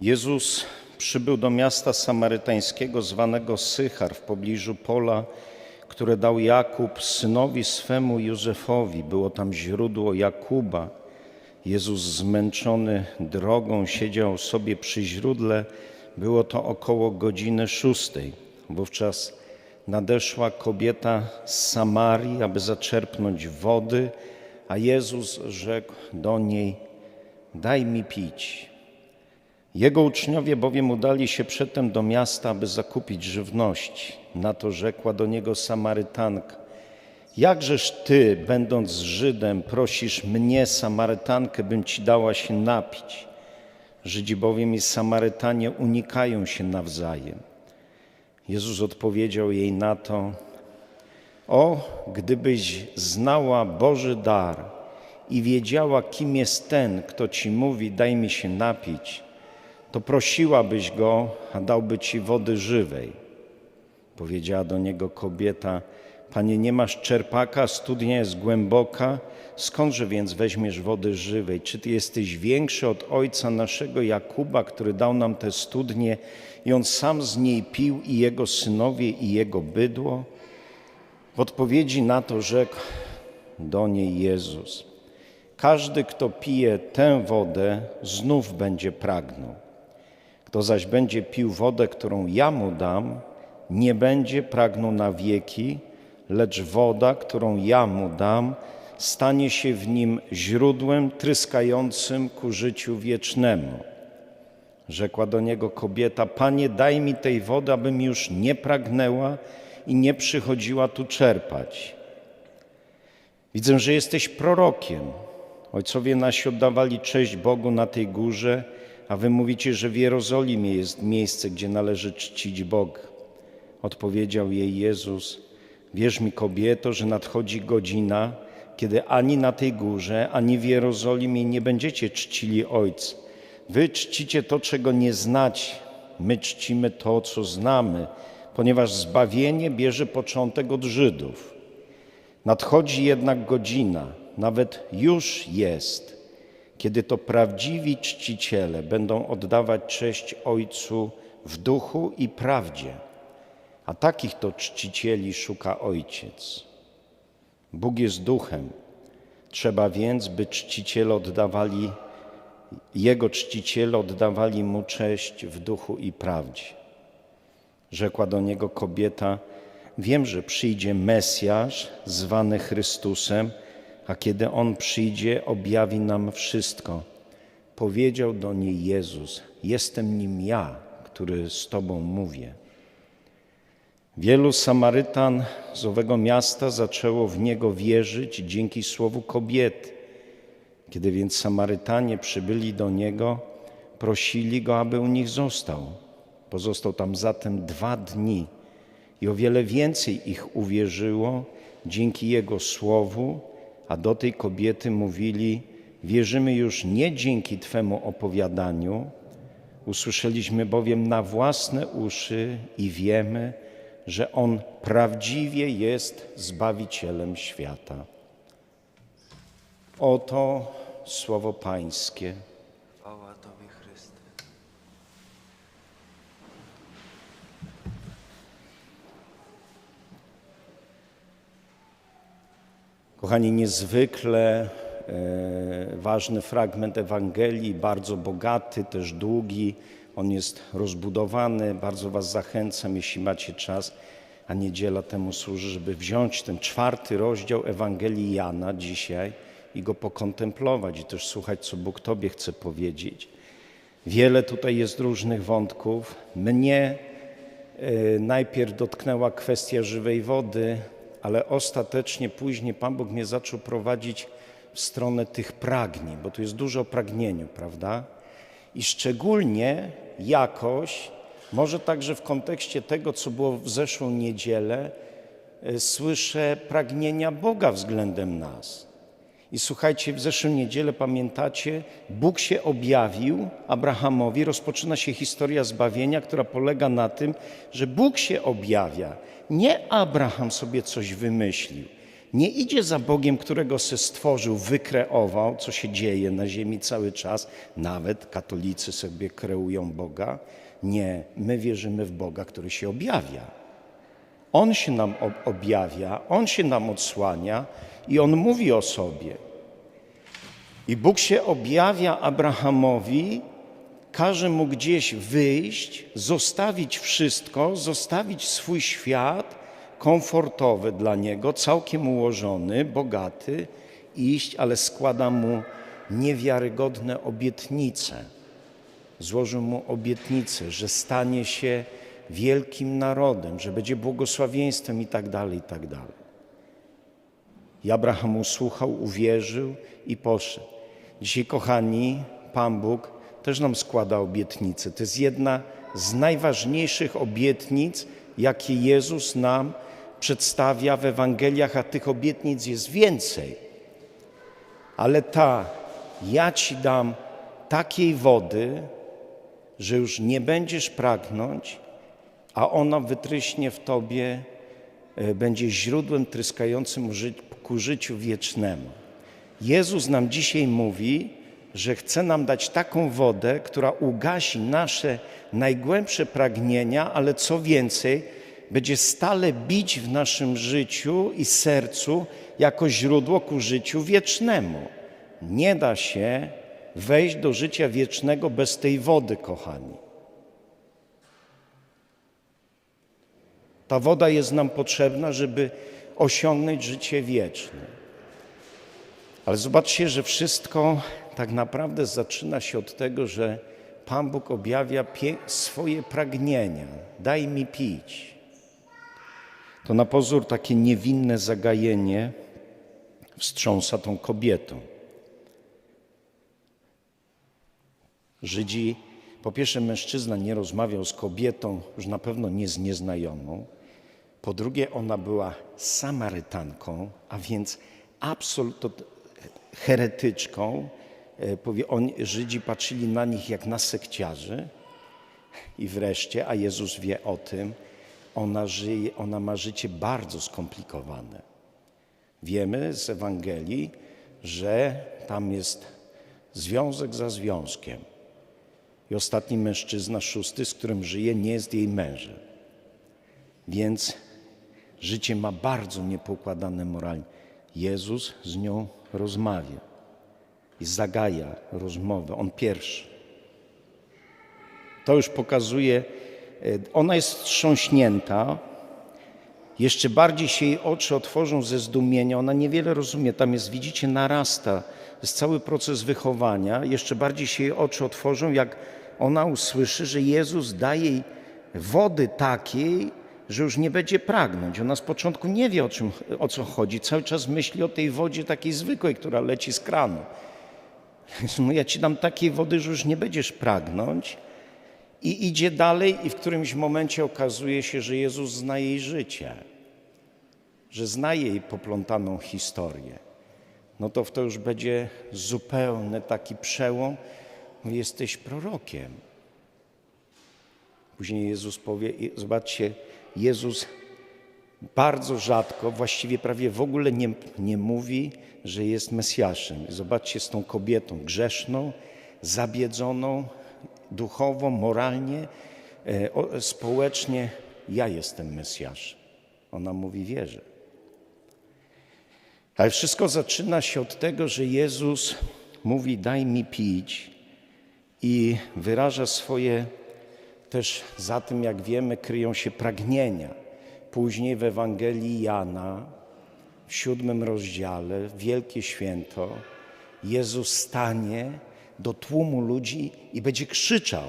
Jezus przybył do miasta samarytańskiego zwanego Sychar w pobliżu pola, które dał Jakub synowi swemu Józefowi. Było tam źródło Jakuba. Jezus zmęczony drogą siedział sobie przy źródle. Było to około godziny szóstej. Wówczas nadeszła kobieta z Samarii, aby zaczerpnąć wody, a Jezus rzekł do niej: Daj mi pić. Jego uczniowie bowiem udali się przedtem do miasta, aby zakupić żywności. Na to rzekła do niego Samarytanka: Jakżeż ty, będąc Żydem, prosisz mnie, Samarytankę, bym ci dała się napić? Żydzi bowiem i Samarytanie unikają się nawzajem. Jezus odpowiedział jej na to: O, gdybyś znała Boży dar i wiedziała, kim jest ten, kto ci mówi: Daj mi się napić, to prosiłabyś go, a dałby ci wody żywej. Powiedziała do niego kobieta: Panie, nie masz czerpaka, studnia jest głęboka, skądże więc weźmiesz wody żywej? Czy ty jesteś większy od ojca naszego Jakuba, który dał nam tę studnię i on sam z niej pił, i jego synowie, i jego bydło? W odpowiedzi na to rzekł do niej Jezus: Każdy, kto pije tę wodę, znów będzie pragnął. Kto zaś będzie pił wodę, którą ja mu dam, nie będzie pragnął na wieki, lecz woda, którą ja mu dam, stanie się w nim źródłem tryskającym ku życiu wiecznemu. Rzekła do niego kobieta: Panie, daj mi tej wody, abym już nie pragnęła i nie przychodziła tu czerpać. Widzę, że jesteś prorokiem. Ojcowie nasi oddawali cześć Bogu na tej górze, a wy mówicie, że w Jerozolimie jest miejsce, gdzie należy czcić Boga. Odpowiedział jej Jezus: Wierz mi, kobieto, że nadchodzi godzina, kiedy ani na tej górze, ani w Jerozolimie nie będziecie czcili Ojca. Wy czcicie to, czego nie znacie, my czcimy to, co znamy, ponieważ zbawienie bierze początek od Żydów. Nadchodzi jednak godzina, nawet już jest, kiedy to prawdziwi czciciele będą oddawać cześć Ojcu w duchu i prawdzie, a takich to czcicieli szuka Ojciec. Bóg jest duchem, trzeba więc, by czciciele oddawali, Jego czciciele oddawali Mu cześć w duchu i prawdzie. Rzekła do niego kobieta, wiem, że przyjdzie Mesjasz zwany Chrystusem, a kiedy On przyjdzie, objawi nam wszystko. Powiedział do niej Jezus, jestem nim ja, który z Tobą mówię. Wielu Samarytan z owego miasta zaczęło w Niego wierzyć dzięki słowu kobiety. Kiedy więc Samarytanie przybyli do Niego, prosili Go, aby u nich został. Pozostał tam zatem dwa dni i o wiele więcej ich uwierzyło dzięki Jego słowu, a do tej kobiety mówili: Wierzymy już nie dzięki Twemu opowiadaniu, usłyszeliśmy bowiem na własne uszy i wiemy, że On prawdziwie jest Zbawicielem świata. Oto słowo Pańskie. Kochani, niezwykle e, ważny fragment Ewangelii, bardzo bogaty, też długi. On jest rozbudowany. Bardzo Was zachęcam, jeśli macie czas, a niedziela temu służy, żeby wziąć ten czwarty rozdział Ewangelii Jana dzisiaj i go pokontemplować i też słuchać, co Bóg Tobie chce powiedzieć. Wiele tutaj jest różnych wątków. Mnie e, najpierw dotknęła kwestia żywej wody, ale ostatecznie później Pan Bóg mnie zaczął prowadzić w stronę tych pragnień, bo tu jest dużo o pragnieniu, prawda? I szczególnie jakoś, może także w kontekście tego, co było w zeszłą niedzielę, e, słyszę pragnienia Boga względem nas. I słuchajcie, w zeszłą niedzielę pamiętacie, Bóg się objawił Abrahamowi, rozpoczyna się historia zbawienia, która polega na tym, że Bóg się objawia. Nie Abraham sobie coś wymyślił, Nie idzie za Bogiem, którego se stworzył, wykreował, co się dzieje na ziemi cały czas. Nawet katolicy sobie kreują Boga. Nie, my wierzymy w Boga, który się objawia. On się nam ob- objawia, On się nam odsłania i On mówi o sobie. I Bóg się objawia Abrahamowi, każe mu gdzieś wyjść, zostawić wszystko, zostawić swój świat komfortowy dla niego, całkiem ułożony, bogaty, iść, ale składa mu niewiarygodne obietnice. Złożył mu obietnicę, że stanie się wielkim narodem, że będzie błogosławieństwem i tak dalej, i tak dalej. I Abraham usłuchał, uwierzył i poszedł. Dzisiaj, kochani, Pan Bóg też nam składa obietnice. To jest jedna z najważniejszych obietnic, jakie Jezus nam przedstawia w Ewangeliach, a tych obietnic jest więcej. Ale ta, ja ci dam takiej wody, że już nie będziesz pragnąć, a ona wytryśnie w tobie, e, będzie źródłem tryskającym ku życiu wiecznemu. Jezus nam dzisiaj mówi, że chce nam dać taką wodę, która ugasi nasze najgłębsze pragnienia, ale co więcej, będzie stale bić w naszym życiu i sercu jako źródło ku życiu wiecznemu. Nie da się wejść do życia wiecznego bez tej wody, kochani. Ta woda jest nam potrzebna, żeby osiągnąć życie wieczne. Ale zobaczcie, że wszystko tak naprawdę zaczyna się od tego, że Pan Bóg objawia swoje pragnienia. Daj mi pić. To na pozór takie niewinne zagajenie wstrząsa tą kobietą. Żydzi, po pierwsze, mężczyzna nie rozmawiał z kobietą, już na pewno nie z nieznajomą. Po drugie, ona była Samarytanką, a więc absolutnie heretyczką. E, powie- On, Żydzi patrzyli na nich jak na sekciarzy. I wreszcie, a Jezus wie o tym, ona, żyje, ona ma życie bardzo skomplikowane. Wiemy z Ewangelii, że tam jest związek za związkiem. I ostatni mężczyzna, szósty, z którym żyje, nie jest jej mężem. Więc życie ma bardzo niepoukładane moralnie. Jezus z nią rozmawia i zagaja rozmowę. On pierwszy. To już pokazuje, e, ona jest wstrząśnięta, jeszcze bardziej się jej oczy otworzą ze zdumienia. Ona niewiele rozumie. Tam jest, widzicie, narasta. Jest cały proces wychowania. Jeszcze bardziej się jej oczy otworzą, jak ona usłyszy, że Jezus daje jej wody takiej, że już nie będzie pragnąć. Ona z początku nie wie, o, czym, o co chodzi. Cały czas myśli o tej wodzie takiej zwykłej, która leci z kranu. Mówi, ja ci dam takiej wody, że już nie będziesz pragnąć. I idzie dalej, i w którymś momencie okazuje się, że Jezus zna jej życie, że zna jej poplątaną historię. No to w to już będzie zupełny taki przełom. Mówi, Jesteś prorokiem. Później Jezus powie, zobaczcie, Jezus bardzo rzadko, właściwie prawie w ogóle nie, nie mówi, że jest Mesjaszem. Zobaczcie z tą kobietą grzeszną, zabiedzoną, duchowo, moralnie, e, społecznie. Ja jestem Mesjaszem. Ona mówi, wierzę. Ale wszystko zaczyna się od tego, że Jezus mówi, daj mi pić i wyraża swoje też za tym, jak wiemy, kryją się pragnienia. Później w Ewangelii Jana, w siódmym rozdziale, wielkie święto, Jezus stanie do tłumu ludzi i będzie krzyczał.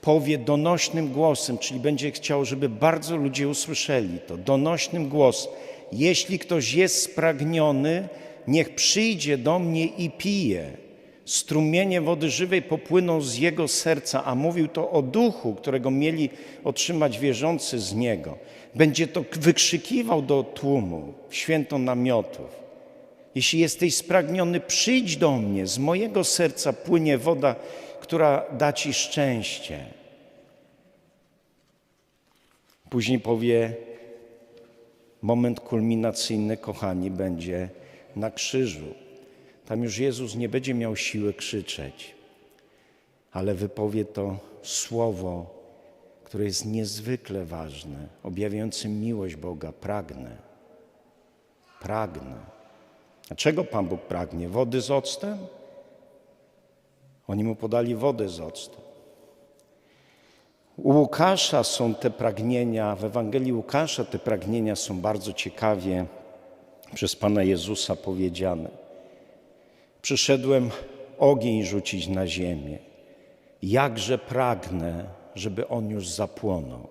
Powie donośnym głosem, czyli będzie chciał, żeby bardzo ludzie usłyszeli to, donośnym głosem. Jeśli ktoś jest spragniony, niech przyjdzie do mnie i pije. Strumienie wody żywej popłyną z jego serca, a mówił to o duchu, którego mieli otrzymać wierzący z niego. Będzie to wykrzykiwał do tłumu, święto namiotów. Jeśli jesteś spragniony, przyjdź do mnie, z mojego serca płynie woda, która da ci szczęście. Później powie: moment kulminacyjny, kochani, będzie na krzyżu. Tam już Jezus nie będzie miał siły krzyczeć, ale wypowie to słowo, które jest niezwykle ważne, objawiające miłość Boga. Pragnę. Pragnę. A czego Pan Bóg pragnie? Wody z octem? Oni mu podali wodę z octem. U Łukasza są te pragnienia, w Ewangelii Łukasza te pragnienia są bardzo ciekawie przez Pana Jezusa powiedziane. Przyszedłem ogień rzucić na ziemię. Jakże pragnę, żeby on już zapłonął.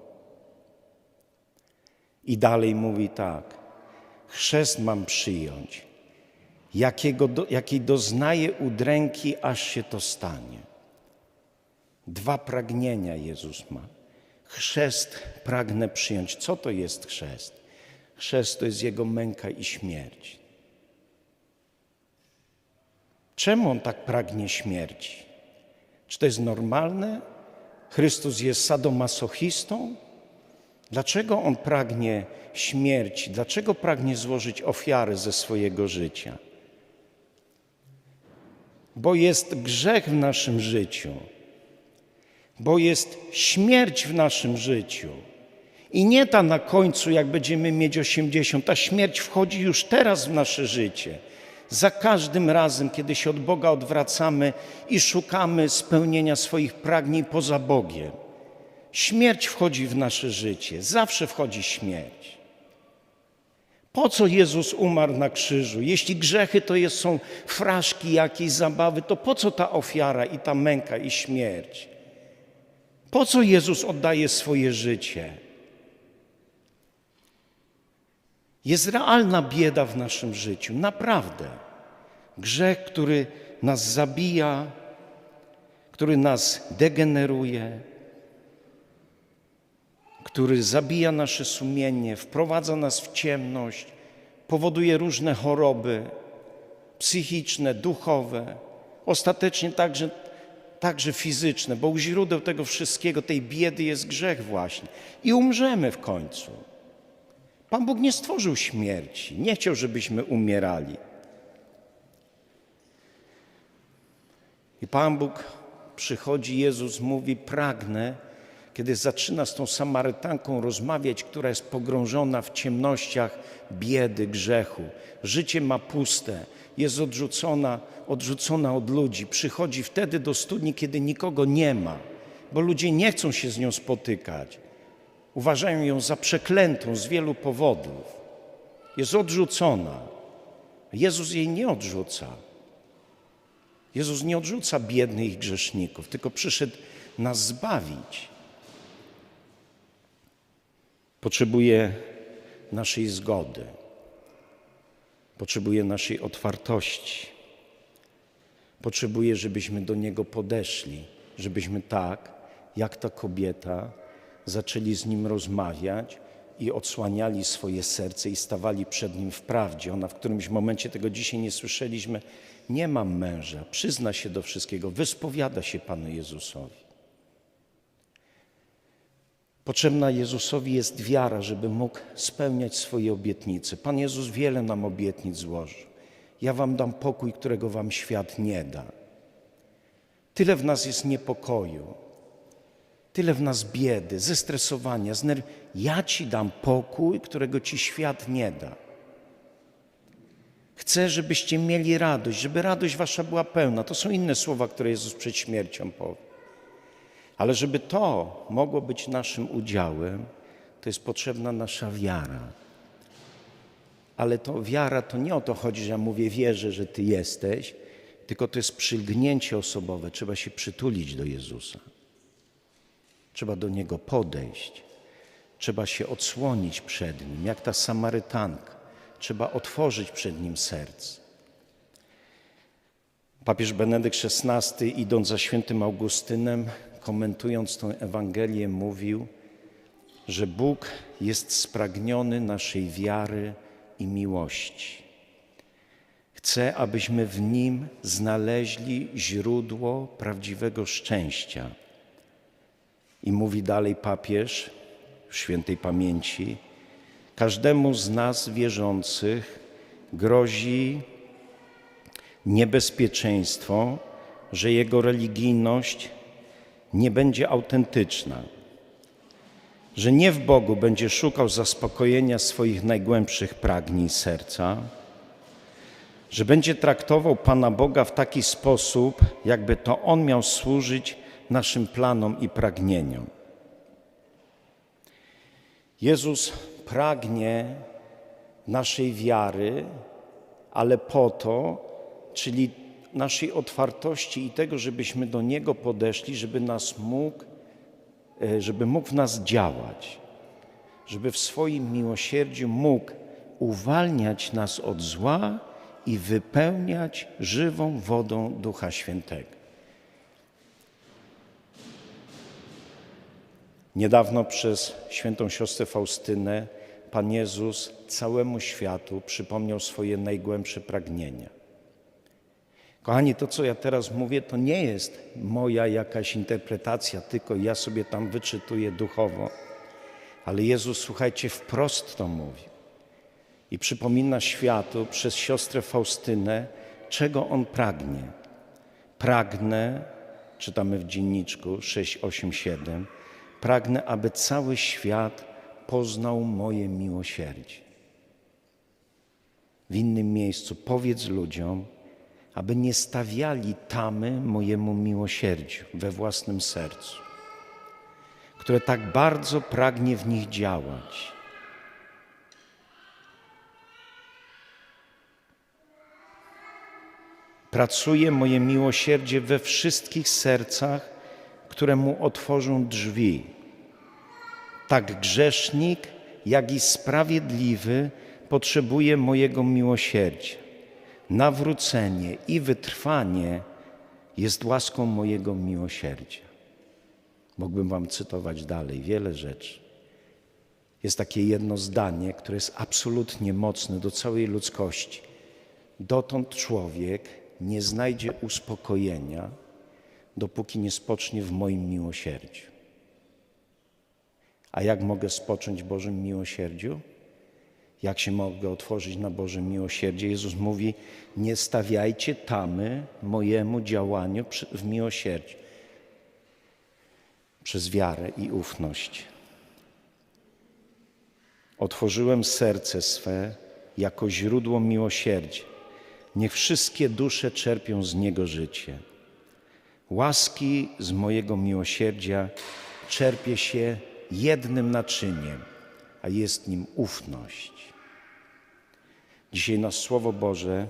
I dalej mówi tak: Chrzest mam przyjąć, jakiego do, jakiej doznaję udręki, aż się to stanie. Dwa pragnienia Jezus ma. Chrzest pragnę przyjąć. Co to jest chrzest? Chrzest to jest Jego męka i śmierć. Czemu On tak pragnie śmierci? Czy to jest normalne? Chrystus jest sadomasochistą? Dlaczego On pragnie śmierci? Dlaczego pragnie złożyć ofiary ze swojego życia? Bo jest grzech w naszym życiu bo jest śmierć w naszym życiu. I nie ta na końcu, jak będziemy mieć 80, ta śmierć wchodzi już teraz w nasze życie. Za każdym razem, kiedy się od Boga odwracamy i szukamy spełnienia swoich pragnień poza Bogiem, śmierć wchodzi w nasze życie, zawsze wchodzi śmierć. Po co Jezus umarł na krzyżu? Jeśli grzechy to jest, są fraszki, jakieś zabawy, to po co ta ofiara i ta męka i śmierć? Po co Jezus oddaje swoje życie? Jest realna bieda w naszym życiu, naprawdę. Grzech, który nas zabija, który nas degeneruje, który zabija nasze sumienie, wprowadza nas w ciemność, powoduje różne choroby psychiczne, duchowe, ostatecznie także także fizyczne, bo u źródeł tego wszystkiego, tej biedy jest grzech właśnie. I umrzemy w końcu. Pan Bóg nie stworzył śmierci, nie chciał, żebyśmy umierali. I Pan Bóg przychodzi, Jezus mówi: Pragnę, kiedy zaczyna z tą Samarytanką rozmawiać, która jest pogrążona w ciemnościach biedy, grzechu. Życie ma puste, jest odrzucona, odrzucona od ludzi. Przychodzi wtedy do studni, kiedy nikogo nie ma, bo ludzie nie chcą się z nią spotykać. Uważają ją za przeklętą z wielu powodów. Jest odrzucona. Jezus jej nie odrzuca. Jezus nie odrzuca biednych grzeszników, tylko przyszedł nas zbawić. Potrzebuje naszej zgody potrzebuje naszej otwartości. Potrzebuje, żebyśmy do Niego podeszli, żebyśmy tak, jak ta kobieta, zaczęli z Nim rozmawiać i odsłaniali swoje serce i stawali przed Nim w prawdzie. Ona w którymś momencie tego dzisiaj nie słyszeliśmy. Nie mam męża, przyzna się do wszystkiego, wyspowiada się Panu Jezusowi. Potrzebna Jezusowi jest wiara, żeby mógł spełniać swoje obietnice. Pan Jezus wiele nam obietnic złożył. Ja wam dam pokój, którego wam świat nie da. Tyle w nas jest niepokoju, tyle w nas biedy, zestresowania, zner... Ja ci dam pokój, którego ci świat nie da. Chcę, żebyście mieli radość, żeby radość wasza była pełna. To są inne słowa, które Jezus przed śmiercią powie. Ale żeby to mogło być naszym udziałem, to jest potrzebna nasza wiara. Ale to wiara to nie o to chodzi, że ja mówię wierzę, że Ty jesteś, tylko to jest przylgnięcie osobowe. Trzeba się przytulić do Jezusa. Trzeba do Niego podejść. Trzeba się odsłonić przed Nim, jak ta Samarytanka. Trzeba otworzyć przed Nim serce. Papież Benedykt XVI, idąc za świętym Augustynem, komentując tę Ewangelię, mówił, że Bóg jest spragniony naszej wiary i miłości. Chce, abyśmy w Nim znaleźli źródło prawdziwego szczęścia. I mówi dalej papież w świętej pamięci, Każdemu z nas wierzących grozi niebezpieczeństwo, że jego religijność nie będzie autentyczna, że nie w Bogu będzie szukał zaspokojenia swoich najgłębszych pragnień serca, że będzie traktował Pana Boga w taki sposób, jakby to On miał służyć naszym planom i pragnieniom. Jezus pragnie naszej wiary, ale po to, czyli naszej otwartości i tego, żebyśmy do Niego podeszli, żeby nas mógł, e, żeby mógł w nas działać, żeby w swoim miłosierdziu mógł uwalniać nas od zła i wypełniać żywą wodą Ducha Świętego. Niedawno przez świętą siostrę Faustynę Pan Jezus całemu światu przypomniał swoje najgłębsze pragnienia. Kochani, to co ja teraz mówię, to nie jest moja jakaś interpretacja, tylko ja sobie tam wyczytuję duchowo. Ale Jezus, słuchajcie, wprost to mówi. I przypomina światu przez siostrę Faustynę, czego on pragnie. Pragnę, czytamy w dzienniczku 687, pragnę, aby cały świat poznał moje miłosierdzie. W innym miejscu powiedz ludziom, aby nie stawiali tamy mojemu miłosierdziu we własnym sercu, które tak bardzo pragnie w nich działać. Pracuje moje miłosierdzie we wszystkich sercach, które mu otworzą drzwi. Tak grzesznik, jak i sprawiedliwy potrzebuje mojego miłosierdzia. Nawrócenie i wytrwanie jest łaską mojego miłosierdzia. Mógłbym Wam cytować dalej wiele rzeczy. Jest takie jedno zdanie, które jest absolutnie mocne do całej ludzkości. Dotąd człowiek nie znajdzie uspokojenia, dopóki nie spocznie w moim miłosierdziu. A jak mogę spocząć w Bożym miłosierdziu? Jak się mogę otworzyć na Boże miłosierdzie? Jezus mówi: Nie stawiajcie tamy mojemu działaniu w miłosierdziu przez wiarę i ufność. Otworzyłem serce swe jako źródło miłosierdzia. Niech wszystkie dusze czerpią z niego życie. Łaski z mojego miłosierdzia czerpie się jednym naczyniem, a jest nim ufność. Dzisiaj nas Słowo Boże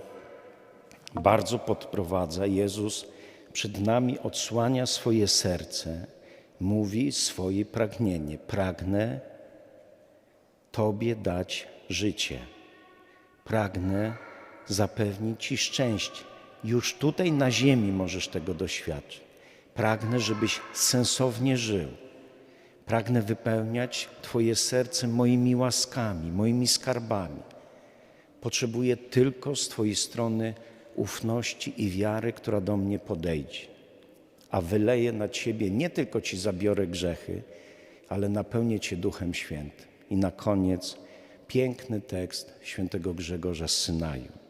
bardzo podprowadza. Jezus przed nami odsłania swoje serce, mówi swoje pragnienie. Pragnę Tobie dać życie. Pragnę zapewnić Ci szczęście. Już tutaj na ziemi możesz tego doświadczyć. Pragnę, żebyś sensownie żył. Pragnę wypełniać Twoje serce moimi łaskami, moimi skarbami. Potrzebuję tylko z Twojej strony ufności i wiary, która do mnie podejdzie. A wyleję na Ciebie, nie tylko Ci zabiorę grzechy, ale napełnię Cię Duchem Świętym. I na koniec piękny tekst świętego Grzegorza z Synaju.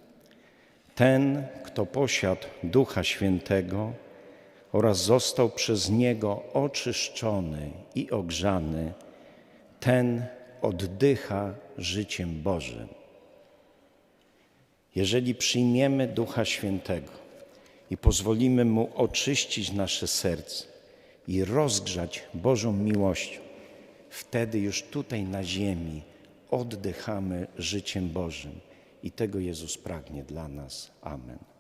Ten, kto posiadł Ducha Świętego oraz został przez Niego oczyszczony i ogrzany, ten oddycha życiem Bożym. Jeżeli przyjmiemy Ducha Świętego i pozwolimy Mu oczyścić nasze serce i rozgrzać Bożą miłością, wtedy już tutaj na ziemi oddychamy życiem Bożym. I tego Jezus pragnie dla nas. Amen.